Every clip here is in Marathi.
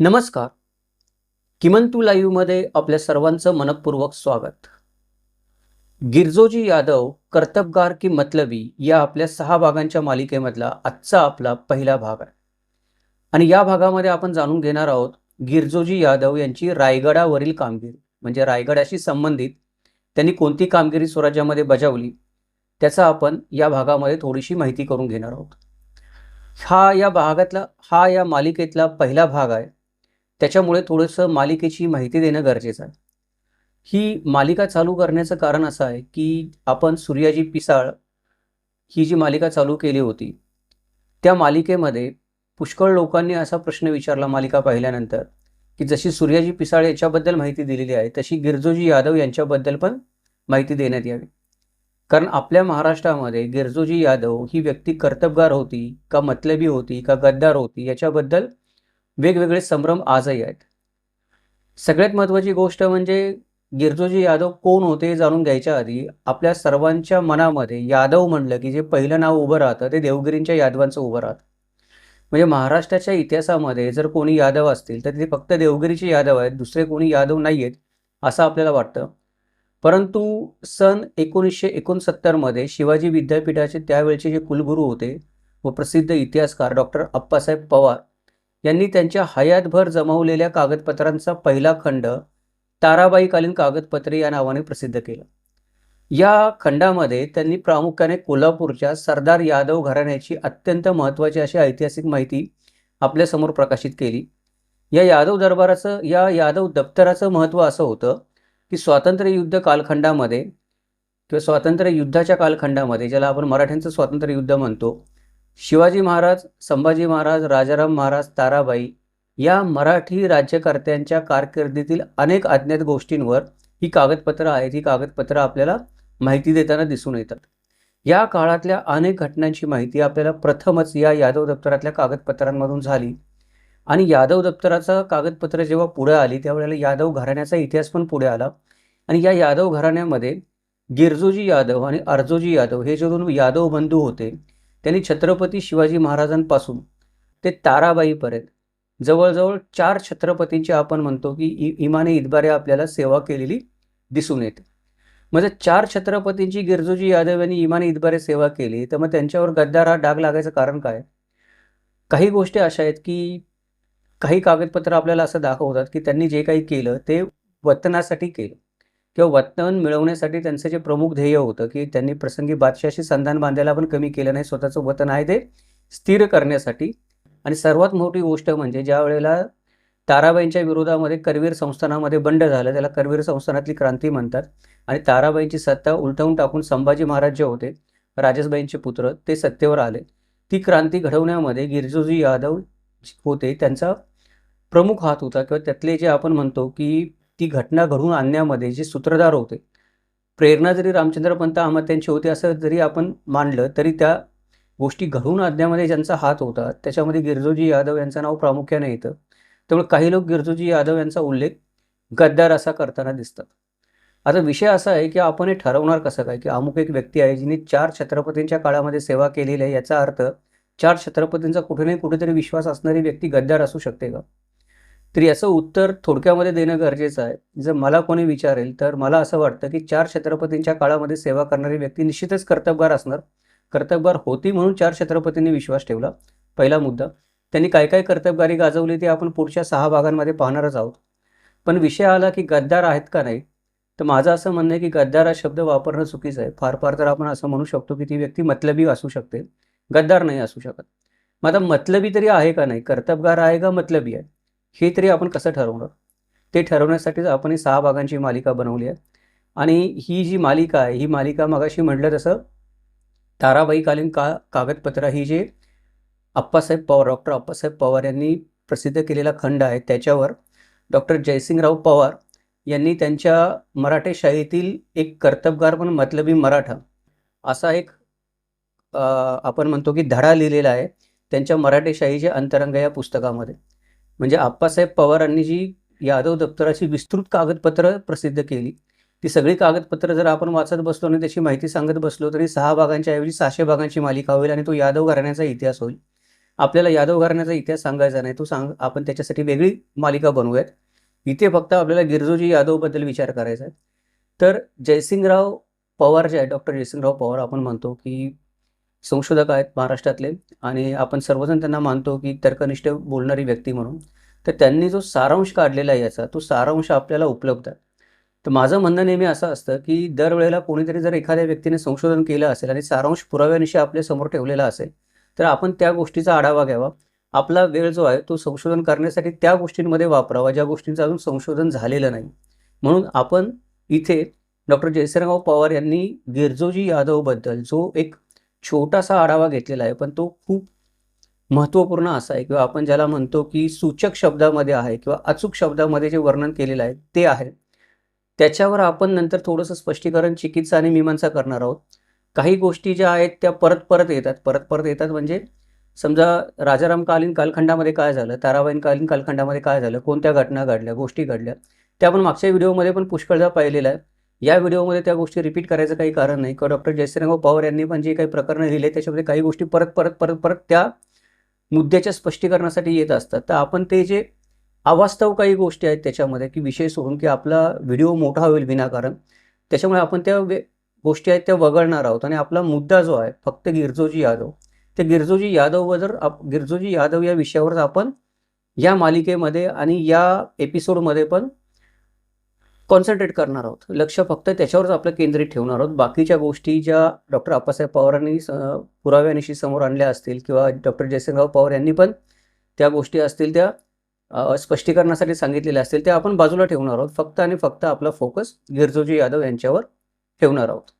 नमस्कार. किमंतू लाईव्हमध्ये आपल्या सर्वांचं मनपूर्वक स्वागत. गिरजोजी यादव कर्तबगार की मतलबी या आपल्या सहा भागांच्या मालिकेमधला आजचा आपला पहिला भाग आहे. आणि या भागामध्ये आपण जाणून घेणार आहोत गिरजोजी यादव यांची रायगडावरील कामगिरी. म्हणजे रायगडाशी संबंधित त्यांनी कोणती कामगिरी स्वराज्यामध्ये बजावली त्याचा आपण या भागामध्ये थोडीशी माहिती करून घेणार आहोत. हा या भागातला हा या मालिकेतला पहिला भाग आहे. त्याच्यामुळे थोडंसं मालिकेची माहिती देणं गरजेचं आहे. ही मालिका चालू करण्याचं कारण असं आहे की आपण सूर्याजी पिसाळ ही जी मालिका चालू केली होती त्या मालिकेमध्ये पुष्कळ लोकांनी असा प्रश्न विचारला मालिका पाहिल्यानंतर की जशी सूर्याजी पिसाळ याच्याबद्दल माहिती दिलेली आहे तशी गिरजोजी यादव यांच्याबद्दल पण माहिती देण्यात यावी. कारण आपल्या महाराष्ट्रामध्ये गिरजोजी यादव ही व्यक्ती कर्तबगार होती का मतलबी होती का गद्दार होती याच्याबद्दल वेगवेगळे संभ्रम आजही आहेत. सगळ्यात महत्त्वाची गोष्ट म्हणजे गिरजोजी यादव कोण होते हे जाणून घ्यायच्या आधी आपल्या सर्वांच्या मनामध्ये यादव म्हणलं की जे पहिलं नाव उभं राहतं ते देवगिरींच्या यादवांचं उभं राहतं. म्हणजे महाराष्ट्राच्या इतिहासामध्ये जर कोणी यादव असतील तर ते फक्त देवगिरीचे यादव आहेत दुसरे कोणी यादव नाही आहेत असं आपल्याला वाटतं. परंतु सन एकोणीसशे एकोणसत्तरमध्ये शिवाजी विद्यापीठाचे त्यावेळचे जे कुलगुरू होते व प्रसिद्ध इतिहासकार डॉक्टर अप्पासाहेब पवार यांनी त्यांच्या हयातभर जमवलेल्या कागदपत्रांचा पहिला खंड ताराबाईकालीन कागदपत्रे या नावाने प्रसिद्ध केला. या खंडामध्ये त्यांनी प्रामुख्याने कोल्हापूरच्या सरदार यादव घराण्याची अत्यंत महत्त्वाची अशी ऐतिहासिक माहिती आपल्यासमोर प्रकाशित केली. या यादव दरबाराचं या यादव दप्तराचं महत्त्व असं होतं की स्वातंत्र्य युद्ध कालखंडामध्ये किंवा स्वातंत्र्य युद्धाच्या कालखंडामध्ये ज्याला आपण मराठ्यांचं स्वातंत्र्य युद्ध म्हणतो शिवाजी महाराज संभाजी महाराज राजाराम महाराज ताराबाई या मराठी राज्यकर्त्यांच्या कारकिर्दीतील अनेक अज्ञात गोष्टींवर ही कागदपत्रं आहेत. ही कागदपत्रं आपल्याला माहिती देताना दिसून येतात. या काळातल्या अनेक घटनांची माहिती आपल्याला प्रथमच या यादव दप्तरातल्या कागदपत्रांमधून झाली. आणि यादव दप्तराचं कागदपत्र जेव्हा पुढे आली त्यावेळेला यादव घराण्याचा इतिहास पण पुढे आला. आणि या यादव घराण्यामध्ये गिरजोजी यादव आणि अर्जोजी यादव हे जे दोन यादव बंधू होते त्यांनी छत्रपती शिवाजी महाराजांपासून ते ताराबाईपर्यंत जवळजवळ चार छत्रपतींची आपण म्हणतो की इ इमाने इदबारे आपल्याला सेवा केलेली दिसून येते. म्हणजे चार छत्रपतींची गिरजोजी यादव यांनी इमाने इदबारे सेवा केली तर मग त्यांच्यावर गद्दार हा डाग लागायचं कारण काय? काही गोष्टी अशा आहेत की काही कागदपत्र आपल्याला असं दाखवतात की त्यांनी जे काही केलं ते वतनासाठी केलं. किंवा वतन मिळवण्यासाठी त्यांचं जे प्रमुख ध्येय होतं की त्यांनी प्रसंगी बादशाशी संधान बांधायला पण कमी केलं नाही स्वतःचं वतन आहे ते स्थिर करण्यासाठी. आणि सर्वात मोठी गोष्ट म्हणजे ज्या वेळेला ताराबाईंच्या विरोधामध्ये करवीर संस्थानामध्ये बंड झालं त्याला करवीर संस्थानातली क्रांती म्हणतात. आणि ताराबाईंची सत्ता उलटवून टाकून संभाजी महाराज जे होते राजेशबाईंचे पुत्र ते सत्तेवर आले. ती क्रांती घडवण्यामध्ये गिरजोजी यादव होते त्यांचा प्रमुख हात होता. किंवा त्यातले जे आपण म्हणतो की ती घटना घडवून आणण्यामध्ये जे सूत्रधार होते. प्रेरणा जरी रामचंद्र पंत अहमद होती असं जरी आपण मानलं तरी त्या गोष्टी घडवून आणण्यामध्ये ज्यांचा हात होता त्याच्यामध्ये गिरजोजी यादव यांचं नाव प्रामुख्याने येतं. त्यामुळे काही लोक गिरजोजी यादव यांचा उल्लेख गद्दार असा करताना दिसतात. आता विषय असा आहे की आपण हे ठरवणार कसं काय? की अमुक एक व्यक्ती आहे जिने चार छत्रपतींच्या काळामध्ये सेवा केलेली आहे याचा अर्थ चार छत्रपतींचा कुठे नाही कुठेतरी विश्वास असणारी व्यक्ती गद्दार असू शकते का? तर याचं उत्तर थोडक्यामध्ये देणं गरजेचं आहे. जर मला कोणी विचारेल तर मला असं वाटतं की चार छत्रपतींच्या काळामध्ये सेवा करणारी व्यक्ती निश्चितच कर्तबगार असणार. कर्तबगार होती म्हणून चार छत्रपतींनी विश्वास ठेवला. पहिला मुद्दा त्यांनी काय काय कर्तबगारी गाजवली ते आपण पुढच्या सहा भागांमध्ये पाहणारच आहोत. पण विषय आला की गद्दार आहेत का नाही? तर माझं असं म्हणणं आहे की गद्दार हा शब्द वापरणं चुकीचं आहे. फार फार तर आपण असं म्हणू शकतो की ती व्यक्ती मतलबी असू शकते. गद्दार नाही असू शकत. मग आता मतलबी तरी आहे का नाही? कर्तबगार आहे का मतलबी आहे? हे तरी आपण कसं ठरवणार? ते ठरवण्यासाठीच आपण ही सहा भागांची मालिका बनवली आहे. आणि ही जी मालिका आहे ही मालिका मगाशी म्हटलं तसं ताराबाईकालीन का कागदपत्र ही जे अप्पासाहेब पवार डॉक्टर अप्पासाहेब पवार यांनी प्रसिद्ध केलेला खंड आहे त्याच्यावर डॉक्टर जयसिंगराव पवार यांनी त्यांच्या मराठेशाहीतील एक कर्तबगार पण मतलबी मराठा असा एक आपण म्हणतो की धडा लिहिलेला आहे त्यांच्या मराठेशाहीचे अंतरंग या पुस्तकामध्ये. म्हणजे आप्पासाहेब पवारांनी जी यादव दप्तराची विस्तृत कागदपत्र प्रसिद्ध केली ती सगळी कागदपत्र जर आपण वाचत बसलो आणि त्याची माहिती सांगत बसलो तरी सहा भागांच्या ऐवजी सहाशे भागांची मालिका होईल आणि तो यादव घराण्याचा इतिहास होईल. आपल्याला यादव घराण्याचा इतिहास सांगायचा नाही तो सांग आपण त्याच्यासाठी वेगळी मालिका बनवूयात. इथे फक्त आपल्याला गिरजोजी यादवबद्दल विचार करायचा आहे. तर जयसिंगराव पवार जे आहेत डॉक्टर जयसिंगराव पवार आपण म्हणतो की संशोधक आहेत महाराष्ट्रातले आणि आपण सर्वजण त्यांना मानतो की तर्कनिष्ठ बोलणारी व्यक्ती म्हणून. तर त्यांनी जो सारांश काढलेला आहे याचा तो सारांश आपल्याला उपलब्ध आहे. तर माझं म्हणणं नेहमी असं असतं की दरवेळेला कोणीतरी जर एखाद्या व्यक्तीने संशोधन केलं असेल आणि सारांश पुराव्यानिशी आपल्यासमोर ठेवलेला असेल तर आपण त्या गोष्टीचा आढावा घ्यावा. आपला वेळ जो आहे तो संशोधन करण्यासाठी त्या गोष्टींमध्ये वापरावा ज्या गोष्टींचं अजून संशोधन झालेलं नाही. म्हणून आपण इथे डॉक्टर जयसिंगराव पवार यांनी गिरजोजी यादवबद्दल जो एक छोटासा आढावा घेतलेला आहे पण तो खूप महत्त्वपूर्ण असा आहे. किंवा आपण ज्याला म्हणतो की सूचक शब्दामध्ये आहे किंवा अचूक शब्दामध्ये जे वर्णन केलेलं आहे ते आहे. त्याच्यावर आपण नंतर थोडंसं स्पष्टीकरण चिकित्सा आणि मीमांसा करणार आहोत. काही गोष्टी ज्या आहेत त्या परत परत येतात. परत परत येतात म्हणजे समजा राजारामकालीन कालखंडामध्ये काय झालं ताराबाईनकालीन कालखंडामध्ये काय झालं कोणत्या घटना घडल्या गोष्टी घडल्या त्या आपण मागच्या व्हिडिओमध्ये पण पुष्कळदा पाहिलेलं आहे. या व्हिडिओमध्ये त्या गोष्टी रिपीट करायचं काही कारण नाही. किंवा डॉक्टर जयसिंगराव पवार यांनी पण जे काही प्रकरणं लिहिले त्याच्यामध्ये काही गोष्टी परत परत परत परत त्या मुद्द्याच्या स्पष्टीकरणासाठी येत असतात. तर आपण ते जे अवास्तव काही गोष्टी आहेत त्याच्यामध्ये की विषय सोडून की आपला व्हिडिओ मोठा होईल विनाकारण त्याच्यामुळे आपण त्या गोष्टी आहेत त्या वगळणार आहोत. आणि आपला मुद्दा जो आहे फक्त गिरजोजी यादव. ते गिरजोजी यादववर जर आप गिरजोजी यादव या विषयावर आपण या मालिकेमध्ये आणि या एपिसोडमध्ये पण कॉन्सन्ट्रेट करणार आहोत. लक्ष फक्त त्याच्यावरच आपलं केंद्रित ठेवणार आहोत. बाकीच्या गोष्टी ज्या डॉक्टर आप्पासाहेब पवारांनी पुराव्यानिशी समोर आणल्या असतील किंवा डॉक्टर जयसिंगराव पवार यांनी पण त्या गोष्टी असतील त्या स्पष्टीकरणासाठी सांगितलेल्या असतील त्या आपण बाजूला ठेवणार आहोत. फक्त आणि फक्त आपला फोकस गिरजोजी यादव यांच्यावर ठेवणार आहोत.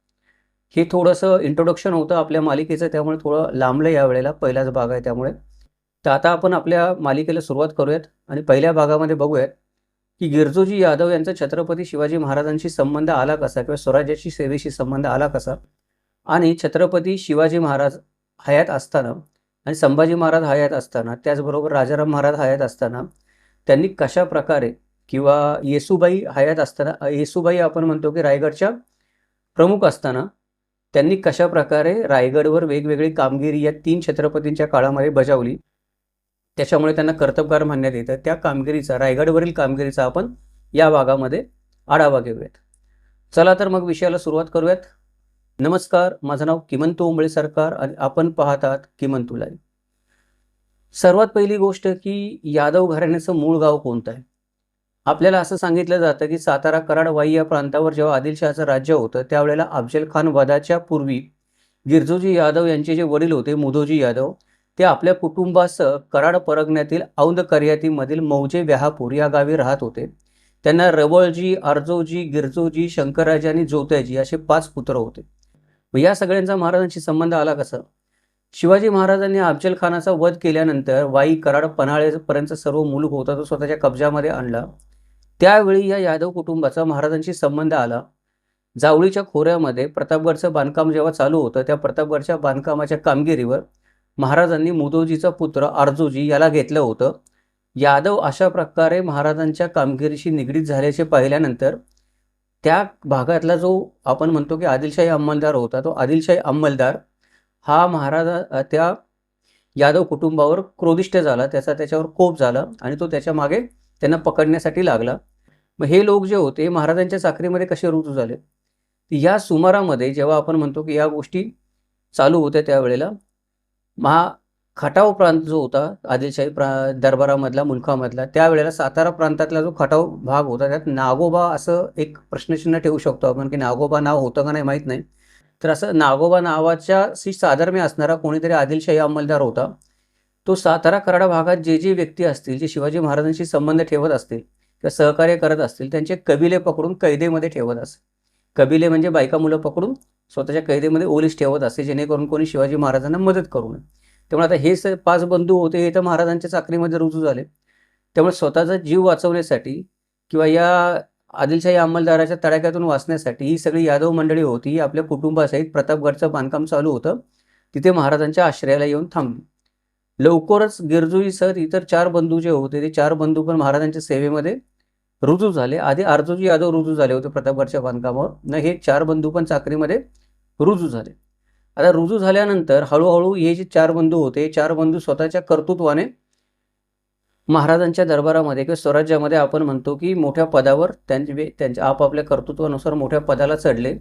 हे थोडंसं इंट्रोडक्शन होतं आपल्या मालिकेचं त्यामुळे थोडं लांबलं यावेळेला पहिलाच भाग आहे त्यामुळे. तर आता आपण आपल्या मालिकेला सुरुवात करूयात आणि पहिल्या भागामध्ये बघूयात. की गिरजोजी यादव यांचा छत्रपती शिवाजी महाराजांशी संबंध आला कसा किंवा स्वराज्याची सेवेशी संबंध आला कसा? आणि छत्रपती शिवाजी महाराज हयात असताना आणि संभाजी महाराज हयात असताना त्याचबरोबर राजाराम महाराज हयात असताना त्यांनी कशा प्रकारे किंवा येसुबाई हयात असताना येसुबाई आपण म्हणतो की रायगडच्या प्रमुख असताना त्यांनी कशा प्रकारे रायगडवर वेगवेगळी कामगिरी या तीन छत्रपतींच्या काळामध्ये बजावली? त्याच्यामुळे त्यांना कर्तबगार मानण्यात येतं. त्या कामगिरीचा रायगडवरील कामगिरीचा आपण या भागामध्ये आढावा घेऊयात. चला तर मग विषयाला सुरुवात करूयात. नमस्कार माझं नाव किमंतू उंबळे सरकार आणि आपण पाहतात किमंतू लाईव्ह. सर्वात पहिली गोष्ट की यादव घराण्याचं मूळ गाव कोणतं आहे? आपल्याला असं सांगितलं जातं की सातारा कराडवाई या प्रांतावर जेव्हा आदिलशहाचं राज्य होतं त्यावेळेला अफजल खान वधाच्या पूर्वी गिरजोजी यादव यांचे जे वडील होते मुधोजी यादव ते आपल्या कुटुंबासह कराड परगण्यातील औंध करियातीमधील मौजे व्याहापूर या गावी राहत होते. त्यांना रवळजी आरजोजी गिरजोजी शंकराजी आणि जोत्याजी असे पाच पुत्र होते. या सगळ्यांचा महाराजांशी संबंध आला कसा? शिवाजी महाराजांनी अफजल खानाचा वध केल्यानंतर वाई कराड पन्हाळेपर्यंत सर्व मुलूक होता तो स्वतःच्या कब्जामध्ये आणला. त्यावेळी या यादव कुटुंबाचा महाराजांशी संबंध आला. जावळीच्या खोऱ्यामध्ये प्रतापगडचं बांधकाम जेव्हा चालू होतं त्या प्रतापगडच्या बांधकामाच्या कामगिरीवर महाराजांनी मुदोजीचा पुत्र आरजोजी याला घेतलं होतं. यादव अशा प्रकारे महाराजांच्या कामगिरीशी निगडीत झाल्याचे पाहिल्यानंतर त्या भागातला जो आपण म्हणतो की आदिलशाही अंमलदार होता तो आदिलशाही अंमलदार हा महाराजा त्या यादव कुटुंबावर क्रोधिष्ट झाला त्याचा त्याच्यावर कोप झाला आणि तो त्याच्यामागे त्यांना पकडण्यासाठी लागला. मग हे लोक जे होते महाराजांच्या चाकरीमध्ये कसे रुजू झाले? या सुमारामध्ये जेव्हा आपण म्हणतो की या गोष्टी चालू होत्या त्यावेळेला महा खटाव प्रांत जो होता आदिलशाही प्रा दरबारामधला मुलखामधला त्यावेळेला सातारा प्रांतातला जो खटाव भाग होता त्यात नागोबा असं एक प्रश्नचिन्ह ठेवू शकतो आपण की नागोबा नाव होतं का नाही माहीत नाही. तर असं नागोबा नावाच्या शी साधर्म्य असणारा कोणीतरी आदिलशाही अंमलदार होता. तो सातारा कराडा भागात जे जे व्यक्ती असतील जे शिवाजी महाराजांशी संबंध ठेवत असतील किंवा सहकार्य करत असतील त्यांचे कबिले पकडून कैदेमध्ये ठेवत असत कबिले म्हणजे बायका मुलं पकडून स्वतःच्या कैदेमध्ये ओलीस ठेवत असे जेणेकरून कोणी शिवाजी महाराजांना मदत करू नये. त्यामुळे आता हे स पाच बंधू होते हे तर महाराजांच्या चाकरीमध्ये रुजू झाले. त्यामुळे स्वतःचा जीव वाचवण्यासाठी किंवा या आदिलशाही अंमलदाराच्या तडाख्यातून वाचण्यासाठी ही सगळी यादव मंडळी होती ही आपल्या कुटुंबासहित प्रतापगडचं बांधकाम चालू होतं तिथे महाराजांच्या आश्रयाला येऊन थांबली. लवकरच गिरजुईसह इतर चार बंधू जे होते ते चार बंधू पण महाराजांच्या सेवेमध्ये रुजू झाले. आधी आर्जोजी यादव रुजू झाले होते प्रतापगडच्या बांधकामावर. न हे चार बंधू पण चाकरीमध्ये रुजू झाले. आता रुजू झाल्यानंतर हळूहळू हे जे चार बंधू होते चार बंधू स्वतःच्या कर्तृत्वाने महाराजांच्या दरबारामध्ये किंवा स्वराज्यामध्ये आपण म्हणतो की मोठ्या पदावर त्यांचे त्यांच्या आपापल्या कर्तृत्वानुसार मोठ्या पदाला चढले.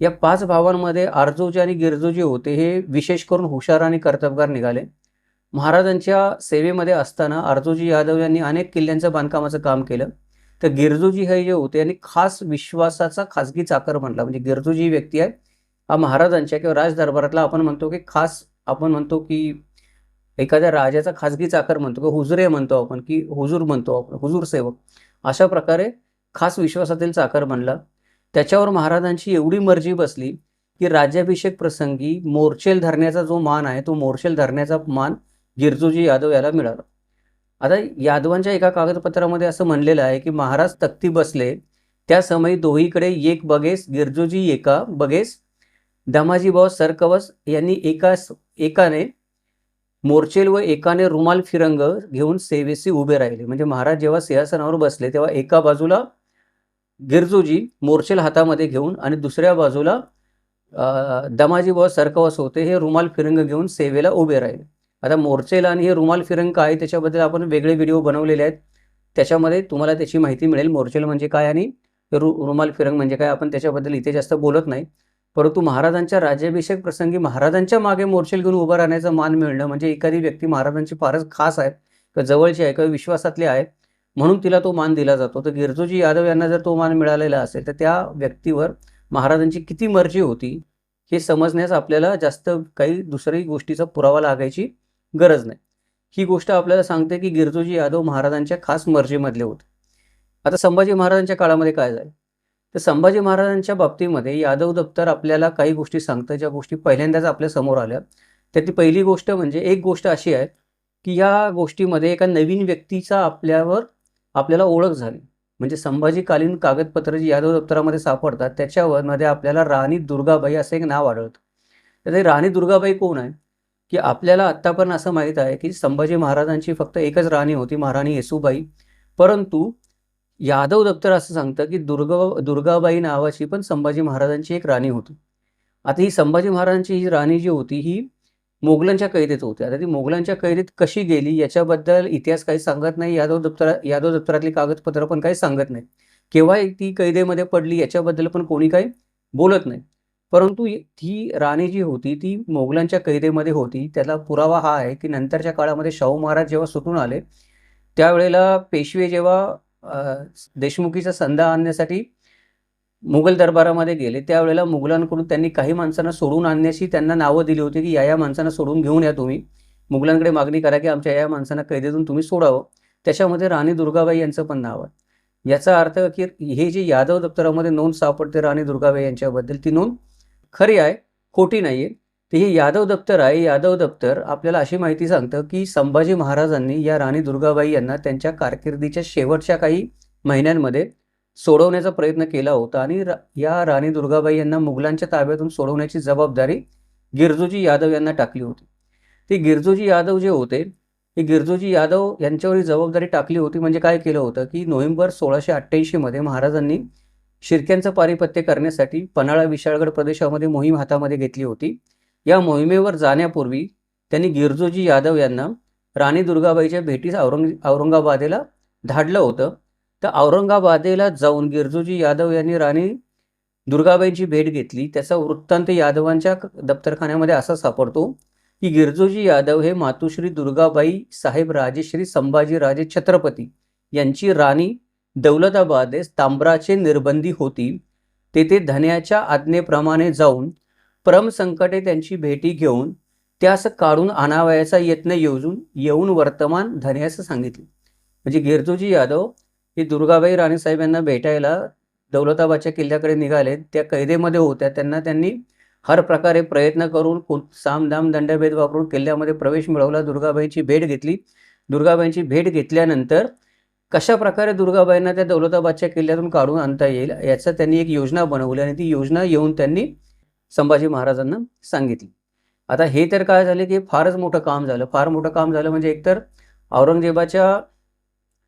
या पाच भावांमध्ये आरजोजी आणि गिरजोजी होते हे विशेष करून हुशार आणि कर्तबगार निघाले. महाराजांच्या सेवेमध्ये असताना आरजोजी यादव यांनी अनेक किल्ल्यांचं बांधकामाचं काम केलं. तर गिरजूजी हे जे होते यांनी खास विश्वासाचा खासगी चाकर म्हणला म्हणजे गिरजूजी व्यक्ती आहे. हा महाराजांच्या किंवा राजदरबारातला आपण म्हणतो की खास आपण म्हणतो की एखाद्या राजाचा खासगी चाकर म्हणतो किंवा हुजुरे म्हणतो आपण की हुजूर म्हणतो आपण हुजूर सेवक. अशा प्रकारे खास विश्वासातील चाकर म्हणला त्याच्यावर महाराजांची एवढी मर्जी बसली की राज्याभिषेक प्रसंगी मोर्चेल धरण्याचा जो मान आहे तो मोर्चेल धरण्याचा मान गिरजोजी यादव याला मिळाला. आता यादवांच्या एका कागदपत्रामध्ये असं म्हणलेलं आहे की महाराज तक्ती बसले त्या समयी दोहीकडे एक बगेस गिरजोजी एका बगेस दमाजीभाऊ सरकवस यांनी एका एकाने मोर्चेल व एकाने रुमाल फिरंग घेऊन सेवेसी उभे राहिले. म्हणजे महाराज जेव्हा सिंहासनावर बसले तेव्हा एका बाजूला गिरजोजी मोर्चेल हातामध्ये घेऊन आणि दुसऱ्या बाजूला दमाजीभाऊ सरकवस होते हे रुमाल फिरंग घेऊन सेवेला उभे राहिले. आता मोर्चेला आणि हे रुमाल फिरंग काय त्याच्याबद्दल आपण वेगळे व्हिडिओ बनवलेले आहेत. त्याच्यामध्ये तुम्हाला त्याची माहिती मिळेल मोर्चेल म्हणजे काय आणि रु रुमाल फिरंग म्हणजे काय आपण त्याच्याबद्दल इथे जास्त बोलत नाही. परंतु महाराजांच्या राज्याभिषेक प्रसंगी महाराजांच्या मागे मोर्चेल घेऊन उभं राहण्याचा मान मिळणं म्हणजे एखादी व्यक्ती महाराजांची फारच खास आहे किंवा जवळची आहे किंवा विश्वासातली आहे म्हणून तिला तो मान दिला जातो. तर गिरजोजी यादव यांना जर तो मान मिळालेला असेल तर त्या व्यक्तीवर महाराजांची किती मर्जी होती हे समजण्यास आपल्याला जास्त काही दुसरी गोष्टीचा पुरावा लागायची गरज नाही. ही गोष्ट आपल्याला सांगते की गिरजोजी यादव महाराजांच्या खास मर्जीमधले होते. आता संभाजी महाराजांच्या काळामध्ये काय झालं? तर संभाजी महाराजांच्या बाबतीमध्ये यादव दप्तर आपल्याला काही गोष्टी सांगतं ज्या गोष्टी पहिल्यांदाच आपल्यासमोर आल्या. त्यातली पहिली गोष्ट म्हणजे एक गोष्ट अशी आहे की या गोष्टीमध्ये एका नवीन व्यक्तीचा आपल्यावर आपल्याला ओळख झाली. म्हणजे संभाजीकालीन कागदपत्र जी यादव दप्तरामध्ये सापडतात त्याच्यावर मध्ये आपल्याला राणी दुर्गाबाई असं एक नाव आढळतं. तर ते राणी दुर्गाबाई कोण आहे? की आपल्याला आत्तापर्यंत असं माहीत आहे की संभाजी महाराजांची फक्त एकच राणी होती महाराणी येसुबाई. परंतु यादव दप्तर असं सांगतं की दुर्गा दुर्गाबाई नावाची पण संभाजी महाराजांची एक राणी होती. आता ही संभाजी महाराजांची ही राणी जी होती ही मोगलांच्या कैदेत होती. आता ती मोगलांच्या कैदेत कशी गेली याच्याबद्दल इतिहास काही सांगत नाही यादव दप्तरा यादव दप्तरातली कागदपत्र पण काही सांगत नाही. केव्हा ती कैदेमध्ये पडली याच्याबद्दल पण कोणी काही बोलत नाही. परंतु ती राणी जी होती ती मोगलांच्या कैदेमध्ये होती. त्याला पुरावा हा आहे की नंतरच्या काळामध्ये शाहू महाराज जेव्हा सुटून आले त्यावेळेला पेशवे जेव्हा देशमुखीचा संधा आणण्यासाठी मुघल दरबारामध्ये गेले त्यावेळेला मुघलांकडून त्यांनी काही माणसांना सोडून आणण्याची त्यांना नावं दिली होती की या या माणसांना सोडून घेऊन या तुम्ही. मुघलांकडे मागणी करा की आमच्या या माणसांना कैदेतून तुम्ही सोडावं. त्याच्यामध्ये राणी दुर्गाबाई यांचं पण नाव आहे. याचा अर्थ की हे जे यादव दप्तरामध्ये नोंद सापडते राणी दुर्गाबाई यांच्याबद्दल ती नोंद खरी आहे खोटी नाही आहे ते हे यादव दप्तर आहे. यादव दप्तर आपल्याला अशी माहिती सांगतं की संभाजी महाराजांनी या राणी दुर्गाबाई यांना त्यांच्या कारकिर्दीच्या शेवटच्या काही महिन्यांमध्ये सोडवण्याचा प्रयत्न केला होता. आणि या राणी दुर्गाबाई यांना मुघलांच्या ताब्यातून सोडवण्याची जबाबदारी गिरजोजी यादव यांना टाकली होती. ते गिरजोजी यादव जे होते हे गिरजोजी यादव यांच्यावर ही जबाबदारी टाकली होती. म्हणजे काय केलं होतं की नोव्हेंबर सोळाशे अठ्ठ्याऐंशीमध्ये महाराजांनी शिरक्यांचं पारिपत्य करण्यासाठी पन्हाळा विशाळगड प्रदेशामध्ये मोहीम हातामध्ये घेतली होती. या मोहिमेवर जाण्यापूर्वी त्यांनी गिरजोजी यादव यांना राणी दुर्गाबाईच्या भेटीस औरंग औरंगाबादेला धाडलं होतं. तर औरंगाबादेला जाऊन गिरजोजी यादव यांनी राणी दुर्गाबाईंची भेट घेतली. त्याचा वृत्तांत यादवांच्या दप्तरखान्यामध्ये असा सापडतो की गिरजोजी यादव हे मातुश्री दुर्गाबाई साहेब राजेश्री संभाजी राजे छत्रपती यांची राणी दौलताबादेस तांबराचे निर्बंधी होती. तेथे धन्याच्या आज्ञेप्रमाणे जाऊन संकटे त्यांची भेटी घेऊन त्यास काढून आणावयाचा यत्न योजून येऊन वर्तमान धन्यास सांगितले. म्हणजे गिरजोजी यादव हे दुर्गाबाई राणीसाहेब यांना भेटायला दौलताबादच्या किल्ल्याकडे निघाले. त्या कैदेमध्ये होत्या. त्यांना त्यांनी हर प्रकारे प्रयत्न करून सामदाम दंडभेद वापरून किल्ल्यामध्ये प्रवेश मिळवला. दुर्गाबाईंची भेट घेतली. दुर्गाबाईंची भेट घेतल्यानंतर कशा प्रकारे दुर्गाबाईंना त्या दौलताबादच्या किल्ल्यातून काढून आणता येईल याचं त्यांनी एक योजना बनवली आणि ती योजना येऊन त्यांनी संभाजी महाराजांना सांगितली. आता हे तर काय झाले की फारच मोठं काम झालं. फार मोठं काम झालं म्हणजे एकतर औरंगजेबाच्या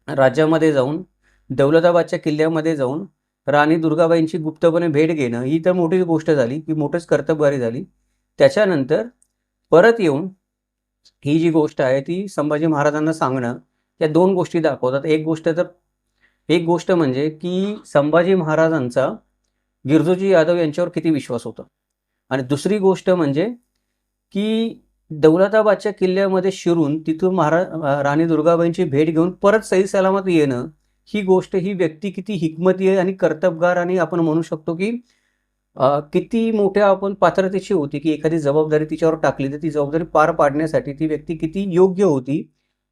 राज्यामध्ये जाऊन दौलताबादच्या किल्ल्यामध्ये जाऊन राणी दुर्गाबाईंची गुप्तपणे भेट घेणं ही तर मोठीच गोष्ट झाली की मोठंच कर्तबगारी झाली. त्याच्यानंतर परत येऊन ही जी गोष्ट आहे ती संभाजी महाराजांना सांगणं या दोन गोष्टी दाखवतात. एक गोष्ट तर एक गोष्ट म्हणजे की संभाजी महाराजांचा गिरजोजी यादव यांच्यावर किती विश्वास होता. आणि दुसरी गोष्ट म्हणजे की दौलताबादच्या किल्ल्यामध्ये शिरून तिथून महारा राणी दुर्गाबाईंची भेट घेऊन परत सही सलामत येणं ही गोष्ट ही व्यक्ती किती हिकमती आहे आणि कर्तबगार आणि आपण म्हणू शकतो की किती मोठ्या आपण पात्रतेची होती की एखादी जबाबदारी तिच्यावर टाकली तर ती जबाबदारी पार पाडण्यासाठी ती व्यक्ती किती योग्य होती.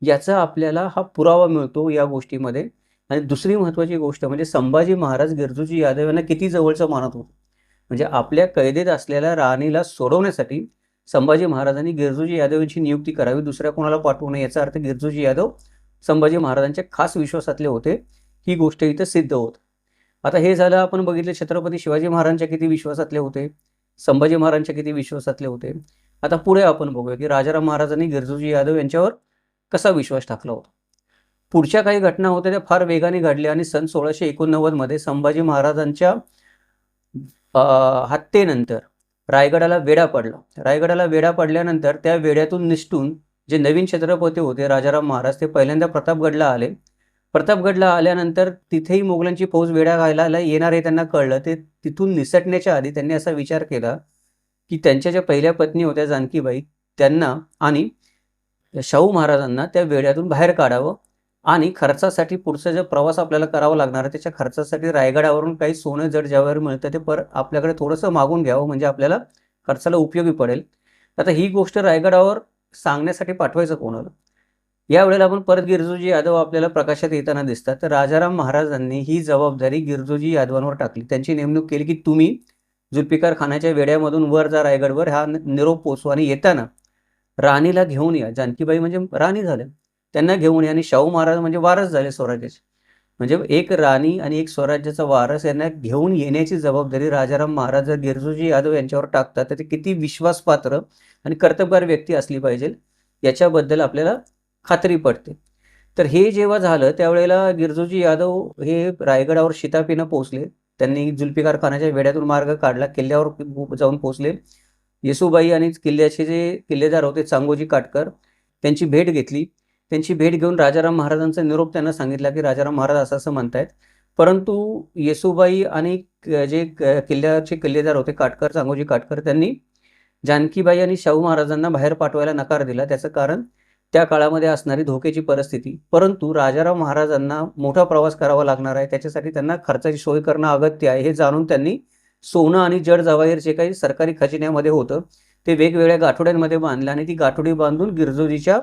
याचा आपल्याला हा पुरावा मिळतो या गोष्टीमध्ये. आणि दुसरी महत्त्वाची गोष्ट म्हणजे संभाजी महाराज गिरजूजी यादव यांना किती जवळचं मानत होतो. म्हणजे आपल्या कैदेत असलेल्या राणीला सोडवण्यासाठी संभाजी महाराजांनी गिरजूजी यादव यांची नियुक्ती करावी दुसऱ्या कोणाला पाठवू नये याचा अर्थ गिरजूजी यादव संभाजी महाराजांच्या खास विश्वासातले होते. ही गोष्ट इथं सिद्ध होत. आता हे झालं आपण बघितलं छत्रपती शिवाजी महाराजांच्या किती विश्वासातले होते. संभाजी महाराजांच्या किती विश्वासातले होते. आता पुढे आपण बघूया की राजाराम महाराजांनी गिरजूजी यादव यांच्यावर कसा विश्वास टाकला होता? पुढच्या काही घटना होत्या त्या फार वेगाने घडल्या आणि सन सोळाशे एकोणनव्वदमध्ये संभाजी महाराजांच्या हत्येनंतर रायगडाला वेढा पडला. रायगडाला वेढा पडल्यानंतर त्या वेढ्यातून निसटून जे नवीन छत्रपती होते राजाराम महाराज ते पहिल्यांदा प्रतापगडला आले. प्रतापगडला आल्यानंतर तिथेही मोगलांची फौज वेढा घालायला येणार हे त्यांना कळलं. ते तिथून निसटण्याच्या आधी त्यांनी असा विचार केला की त्यांच्या ज्या पहिल्या पत्नी होत्या जानकीबाई त्यांना आणि शाहू महाराजांना त्या वेढ्यातून बाहेर काढावं आणि खर्चासाठी पुढचा जो प्रवास आपल्याला करावा लागणार आहे त्याच्या खर्चासाठी रायगडावरून काही सोनं जड ज्यावर मिळतं ते पर आपल्याकडे थोडंसं मागून घ्यावं म्हणजे आपल्याला खर्चाला उपयोगी पडेल. आता ही गोष्ट रायगडावर सांगण्यासाठी पाठवायचं कोणाला? यावेळेला आपण परत गिरजोजी यादव आपल्याला प्रकाशात येताना दिसतात. तर राजाराम महाराजांनी ही जबाबदारी गिरजोजी यादवांवर टाकली. त्यांची नेमणूक केली की तुम्ही जुल्फिकार खानाच्या वेड्यामधून वर जा रायगडवर हा निरोप पोचवा आणि येताना राणीला घेऊन या. जानकीबाई म्हणजे राणी झाल्या. त्यांना घेऊन या आणि शाहू महाराज म्हणजे वारस झाले स्वराज्याचे. म्हणजे एक राणी आणि एक स्वराज्याचा वारस यांना घेऊन येण्याची जबाबदारी राजाराम महाराज जर गिरजूजी यादव यांच्यावर टाकतात तर ते किती विश्वासपात्र आणि कर्तबगार व्यक्ती असली पाहिजे याच्याबद्दल आपल्याला खात्री पडते. तर हे जेव्हा झालं त्यावेळेला गिरजूजी यादव हे रायगडावर शितापीनं पोहोचले. त्यांनी जुल्फिकार खानाच्या वेड्यातून मार्ग काढला किल्ल्यावर जाऊन पोहोचले. येसूबाई आणि किल्ल्याचे जे किल्लेदार होते चांगोजी काटकर त्यांची भेट घेतली. त्यांची भेट घेऊन राजाराम महाराजांचा निरोप त्यांना सांगितला की राजाराम महाराज असं असं म्हणतायत. परंतु येसूबाई आणि क- जे क- किल्ल्याचे किल्लेदार होते काटकर चांगोजी काटकर त्यांनी जानकीबाई आणि शाहू महाराजांना बाहेर पाठवायला नकार दिला. त्याचं कारण त्या काळामध्ये असणारी धोक्याची परिस्थिती. परंतु राजाराम महाराजांना मोठा प्रवास करावा लागणार आहे. त्याच्यासाठी त्यांना खर्चाची सोय करणं अगत्य आहे. हे जाणून त्यांनी सोनं आणि जड जवाहीर जे काही सरकारी खजिन्यामध्ये होतं ते वेगवेगळ्या गाठोड्यांमध्ये बांधलं आणि ती गाठोडी बांधून गिरजोजीच्या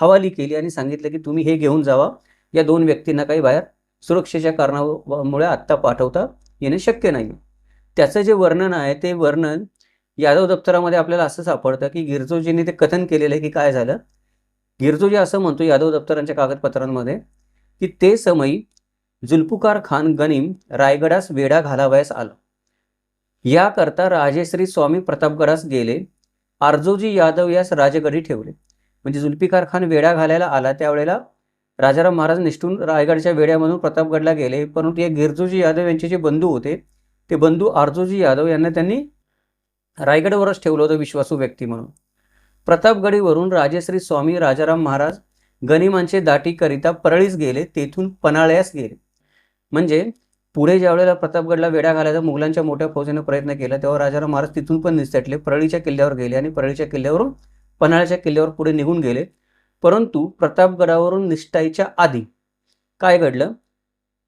हवाली केली आणि सांगितलं की तुम्ही हे घेऊन जावा. या दोन व्यक्तींना काही बाहेर सुरक्षेच्या कारणामुळे आत्ता पाठवता येणे शक्य नाही. त्याचं जे वर्णन आहे ते वर्णन यादव दप्तरामध्ये आपल्याला असं सापडतं की गिरजोजींनी ते कथन केलेलं आहे की काय झालं? गिरजोजी असं म्हणतो यादव दप्तरांच्या कागदपत्रांमध्ये की ते समयी जुल्फुकार खान गनीम रायगडास वेढा घालावयास आला. याकरता राजेश्री स्वामी प्रतापगडास गेले. आर्जोजी यादव यास राजगडी ठेवले. म्हणजे जुल्फिकार खान वेढा घालायला आला त्यावेळेला राजाराम महाराज निष्ठून रायगडच्या वेढ्यामधून प्रतापगडला गेले. परंतु या गिरजोजी यादव यांचे जे बंधू होते ते बंधू आर्जोजी यादव यांना त्यांनी रायगडवरच ठेवलं होतं विश्वासू व्यक्ती म्हणून. प्रतापगडीवरून राजेश्री स्वामी राजाराम महाराज गनिमांचे दाटीकरिता परळीस गेले तेथून पन्हाळ्यास गेले. म्हणजे पुढे ज्यावेळेला प्रतापगडला वेढा घालायचा मुघलांच्या मोठ्या फौजेने प्रयत्न केला तेव्हा राजाराम महाराज तिथून पण निसटले. परळीच्या किल्ल्यावर गेले आणि परळीच्या किल्ल्यावरून पन्हाळ्याच्या किल्ल्यावर पुढे निघून गेले. परंतु प्रतापगडावरून निष्ठाईच्या आधी काय घडलं?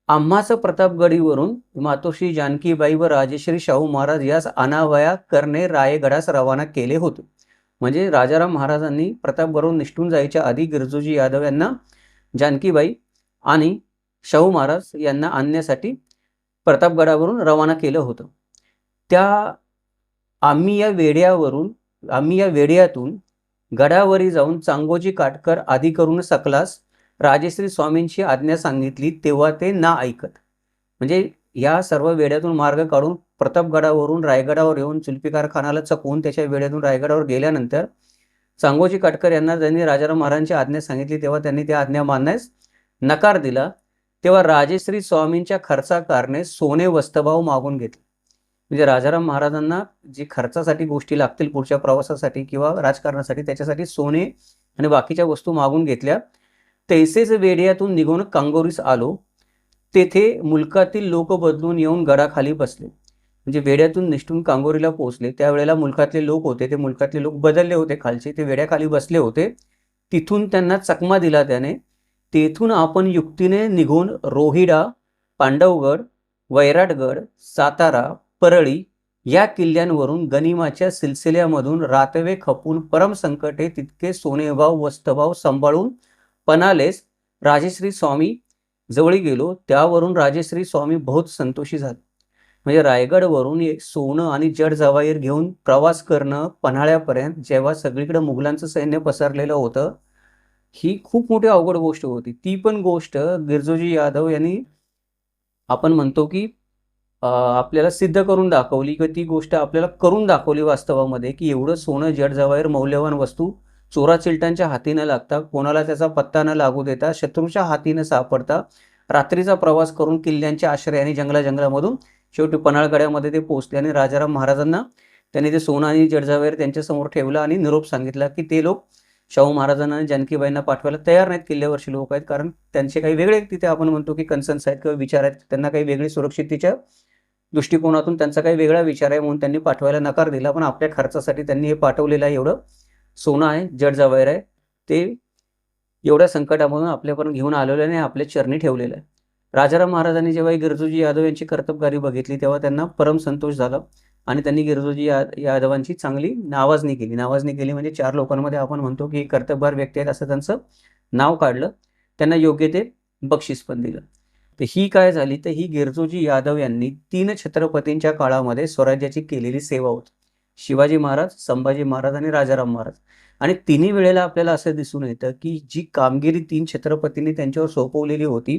आम्हाचं प्रतापगडीवरून मातोश्री जानकीबाई व राजेश्री शाहू महाराज यास अनावया करणे रायगडास रवाना केले होते. म्हणजे राजाराम महाराजांनी प्रतापगडवरून निष्ठून जायच्या आधी गिरजोजी यादव यांना जानकीबाई आणि शाहू महाराज यांना आणण्यासाठी प्रतापगडावरून रवाना केलं होतं. त्या आम्ही या वेड्यावरून आम्ही या वेड्यातून गडावरी जाऊन चांगोजी काटकर आधी करून सकलास राजेश्री स्वामींची आज्ञा सांगितली तेव्हा ते ना ऐकत. म्हणजे या सर्व वेड्यातून मार्ग काढून प्रतापगडावरून रायगडावर येऊन जुल्फिकार खानाला चकवून त्याच्या वेड्यातून रायगडावर गेल्यानंतर चांगोजी काटकर यांना त्यांनी राजाराम महाराजांची आज्ञा सांगितली तेव्हा त्यांनी त्या आज्ञा मानण्यास नकार दिला. तेव्हा राजेश्री स्वामींच्या खर्चाकारणे सोने वस्तभाव मागून घेतले. म्हणजे राजाराम महाराजांना जी खर्चासाठी गोष्टी लागतील पुढच्या प्रवासासाठी किंवा राजकारणासाठी त्याच्यासाठी सोने आणि बाकीच्या वस्तू मागून घेतल्या. तैसेच वेड्यातून निघून कांगोरीस आलो. तेथे मुलकातील लोक बदलून येऊन गडाखाली बसले. म्हणजे वेड्यातून निष्ठून कांगोरीला पोहोचले. त्यावेळेला मुलकातले लोक होते. ते मुलकातले लोक बदलले होते खालचे. ते वेड्याखाली बसले होते. तिथून त्यांना चकमा दिला त्याने. तेथून आपण युक्तीने निघून रोहिडा पांडवगड वैराटगड सातारा परळी या किल्ल्यांवरून गनिमाच्या सिलसिल्यामधून रातवे खपून परमसंकटे तितके सोनेभाव वस्तभाव सांभाळून पनालेस राजेश्री स्वामी जवळी गेलो त्यावरून राजेश्री स्वामी बहुत संतोषी झाले. म्हणजे रायगडवरून एक सोनं आणि जड जवाहीर घेऊन प्रवास करणं पन्हाळ्यापर्यंत जेव्हा सगळीकडे मुघलांचं सैन्य पसरलेलं होतं ही खूप मोठी अवघड गोष्ट होती. ती पण गोष्ट गिरजोजी यादव यांनी आपण म्हणतो की आपल्याला सिद्ध करून दाखवली किंवा ती गोष्ट आपल्याला करून दाखवली वास्तवामध्ये की एवढं सोनं जडजवायर मौल्यवान वस्तू चोरा चिलटांच्या हाती न लागता कोणाला त्याचा पत्ता न लागू देता शत्रूच्या हाती न सापडता रात्रीचा प्रवास करून किल्ल्यांच्या आश्रयाने जंगला जंगलामधून शेवटी पन्हाळगड्यामध्ये ते पोहोचले आणि राजाराम महाराजांना त्यांनी ते सोनं आणि जडजावेर त्यांच्यासमोर ठेवलं आणि निरोप सांगितला की ते लोक शाहू महाराजांना जानकीबाईंना पाठवायला तयार नाहीत किल्ल्यावरचे लोक आहेत. कारण त्यांचे काही वेगळे तिथे आपण म्हणतो की कन्सर्न्स आहेत किंवा विचार आहेत. त्यांना काही वेगळी सुरक्षिततेच्या दृष्टिकोनातून त्यांचा काही वेगळा विचार आहे म्हणून त्यांनी पाठवायला नकार दिला. पण आपल्या खर्चासाठी त्यांनी हे पाठवलेलं आहे एवढं सोनं आहे जड जवायर आहे. ते एवढ्या संकटामधून आपल्यापर्यंत घेऊन आलेलं आणि आपल्या चरणी ठेवलेलं आहे. राजाराम महाराजांनी जेव्हा गिरजूजी यादव यांची कर्तबगारी बघितली तेव्हा त्यांना परम संतोष झाला. आणि त्यांनी गिरजोजी या यादवांची चांगली नावाजणी केली. नावाजणी केली म्हणजे चार लोकांमध्ये आपण म्हणतो की कर्तबगार व्यक्ती आहेत असं त्यांचं नाव काढलं. त्यांना योग्य ते बक्षीस पण दिलं. तर ही काय झाली? तर ही गिरजोजी यादव यांनी तीन छत्रपतींच्या काळामध्ये स्वराज्याची केलेली सेवा होती. शिवाजी महाराज संभाजी महाराज आणि राजाराम महाराज. आणि तिन्ही वेळेला आपल्याला असं दिसून येतं की जी कामगिरी तीन छत्रपतींनी त्यांच्यावर सोपवलेली होती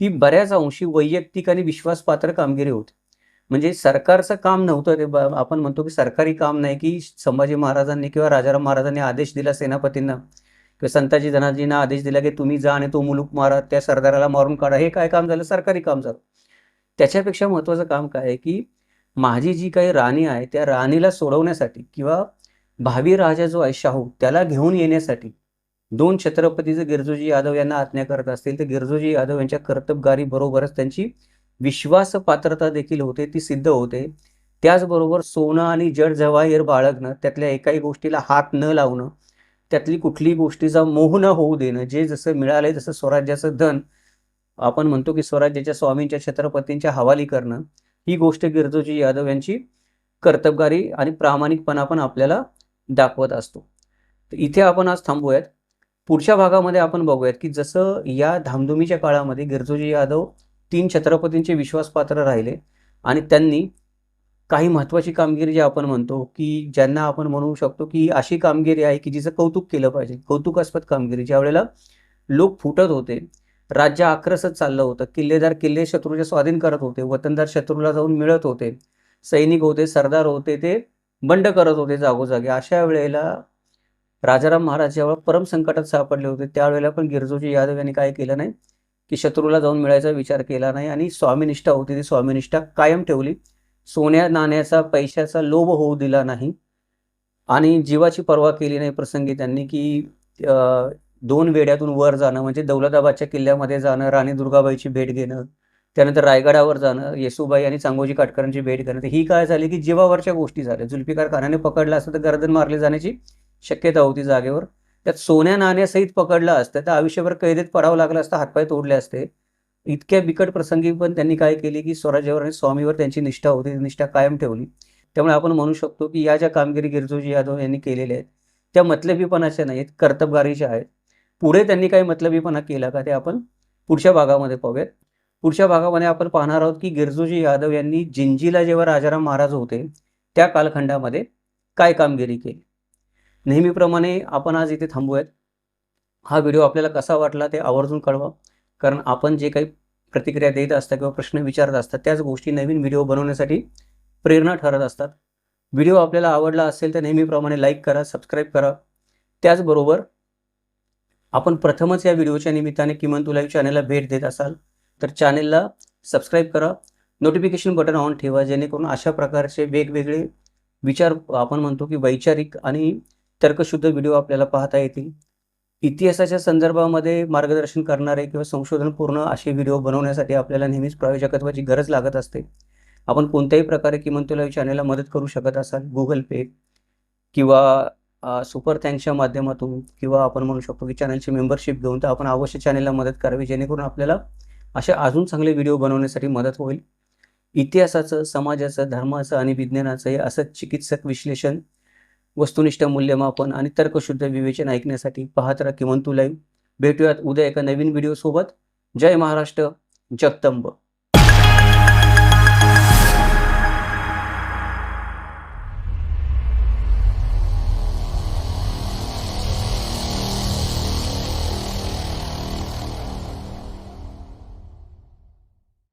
ती बऱ्याच अंशी वैयक्तिक आणि विश्वासपात्र कामगिरी होती. म्हणजे सरकारचं काम नव्हतं ते आपण म्हणतो की सरकारी काम नाही की संभाजी महाराजांनी किंवा राजाराम महाराजांनी आदेश दिला सेनापतींना. किंवा संताजी धनाजींना आदेश दिला की तुम्ही जा आणि तो मुलूक मारा त्या सरदाराला मारून काढा. हे काय काम झालं? सरकारी काम झालं. त्याच्यापेक्षा महत्त्वाचं काम काय आहे की माझी जी काही राणी आहे त्या राणीला सोडवण्यासाठी किंवा भावी राजा जो आहे शाहू त्याला घेऊन येण्यासाठी दोन छत्रपती जर गिरजोजी यादव यांना आज्ञा करत असतील तर गिरजोजी यादव यांच्या कर्तबगारी बरोबरच त्यांची विश्वास पात्रता देखील होते ती सिद्ध होते. त्याचबरोबर सोनं आणि जड जवाहीर बाळगणं त्यातल्या एकाही गोष्टीला हात न लावणं त्यातली कुठलीही गोष्टीचा मोह न होऊ देणं जे जसं मिळालंय जसं स्वराज्याचं धन आपण म्हणतो की स्वराज्याच्या स्वामींच्या छत्रपतींच्या हवाली करणं ही गोष्ट गिरजोजी यादव यांची कर्तबगारी आणि प्रामाणिकपणा पण आपल्याला दाखवत असतो. इथे आपण आज थांबूयात. पुढच्या भागामध्ये आपण बघूयात की जसं या धामधुमीच्या काळामध्ये गिरजोजी यादव तीन छत्रपतींचे विश्वासपात्र राहिले आणि त्यांनी काही महत्त्वाची कामगिरी जी आपण म्हणतो की ज्यांना आपण म्हणू शकतो की अशी कामगिरी आहे की जिचं कौतुक केलं पाहिजे कौतुकास्पद कामगिरी. ज्या वेळेला लोक फुटत होते राज्य आक्रसत चाललं होतं किल्लेदार किल्ले शत्रूचे स्वाधीन करत होते वतनदार शत्रूला जाऊन मिळत होते सैनिक होते सरदार होते ते बंड करत होते जागोजागी. अशा वेळेला राजाराम महाराज जेव्हा परम संकटात सापडले होते त्यावेळेला पण गिरजोजी यादव यांनी काय केलं नाही की शत्रूला जाऊन मिळायचा विचार केला नाही आणि स्वामीनिष्ठा होती ती स्वामीनिष्ठा कायम ठेवली. सोन्या नाण्याचा पैशाचा लोभ होऊ दिला नाही. आणि जीवाची पर्वा केली नाही प्रसंगी त्यांनी की दोन वेड्यातून वर जाणं म्हणजे दौलताबादच्या किल्ल्यामध्ये जाणं राणी दुर्गाबाईची भेट घेणं त्यानंतर रायगडावर जाणं येसुबाई आणि चांगोजी काटकरांची भेट घेणं. ही काय झाली की जीवावरच्या गोष्टी झाल्या. जुल्फिकार खानाने पकडला असं तर गर्दन मारले जाण्याची शक्यता होती जागेवर. त्यात सोन्या नाण्यासहित पकडलं असतं तर आयुष्यभर कैदेत पडावं लागलं असतं हातपाय तोडले असते. इतक्या बिकट प्रसंगी पण त्यांनी काय केली की स्वराज्यावर आणि स्वामीवर त्यांची निष्ठा होती निष्ठा कायम ठेवली. त्यामुळे आपण म्हणू शकतो की या ज्या कामगिरी गिरजोजी यादव यांनी केलेल्या आहेत त्या मतलबीपणाच्या नाहीत कर्तबगारीच्या आहेत. पुढे त्यांनी काही मतलबीपणा केला का ते आपण पुढच्या भागामध्ये पाहूयात. पुढच्या भागामध्ये आपण पाहणार आहोत की गिरजोजी यादव यांनी जिंजीला जेव्हा राजाराम महाराज होते त्या कालखंडामध्ये काय कामगिरी केली? नेहमीप्रमाणे आपण आज इथे थांबूयात. हा व्हिडिओ आपल्याला कसा वाटला ते आवर्जून कळवा. कारण आपण जे काही प्रतिक्रिया देत असतात किंवा प्रश्न विचारत असतात त्याच गोष्टी नवीन व्हिडिओ बनवण्यासाठी प्रेरणा ठरत असतात. व्हिडिओ आपल्याला आवडला असेल तर नेहमीप्रमाणे लाईक करा सबस्क्राईब करा. त्याचबरोबर आपण प्रथमच या व्हिडिओच्या निमित्ताने किमान तुला चॅनलला भेट देत असाल तर चॅनेलला सबस्क्राईब करा. नोटिफिकेशन बटन ऑन ठेवा जेणेकरून अशा प्रकारचे वेगवेगळे विचार आपण म्हणतो की वैचारिक आणि तर्कशुद्ध व्हिडिओ आपल्याला पाहता येतील. इतिहासाच्या संदर्भामध्ये मार्गदर्शन करणारे किंवा संशोधनपूर्ण असे व्हिडिओ बनवण्यासाठी आपल्याला नेहमीच प्रायोजकत्वाची गरज लागत असते. आपण कोणत्याही प्रकारे किमान तुला चॅनेलला मदत करू शकत असाल गुगल पे किंवा सुपर थँक्सच्या माध्यमातून किंवा आपण म्हणू शकतो की चॅनलची मेंबरशिप घेऊन तर आपण अवश्य चॅनेलला मदत करावी जेणेकरून आपल्याला असे अजून चांगले व्हिडिओ बनवण्यासाठी मदत होईल. इतिहासाचं समाजाचं धर्माचं आणि विज्ञानाचं हे असं चिकित्सक विश्लेषण वस्तुनिष्ठ मूल्यमापन आणि तर्कशुद्ध विवेचन ऐकण्यासाठी पाहत राहा किमान तू लाईव्ह. भेटूयात उद्या एका नवीन व्हिडिओसोबत जय महाराष्ट्र जगदंब.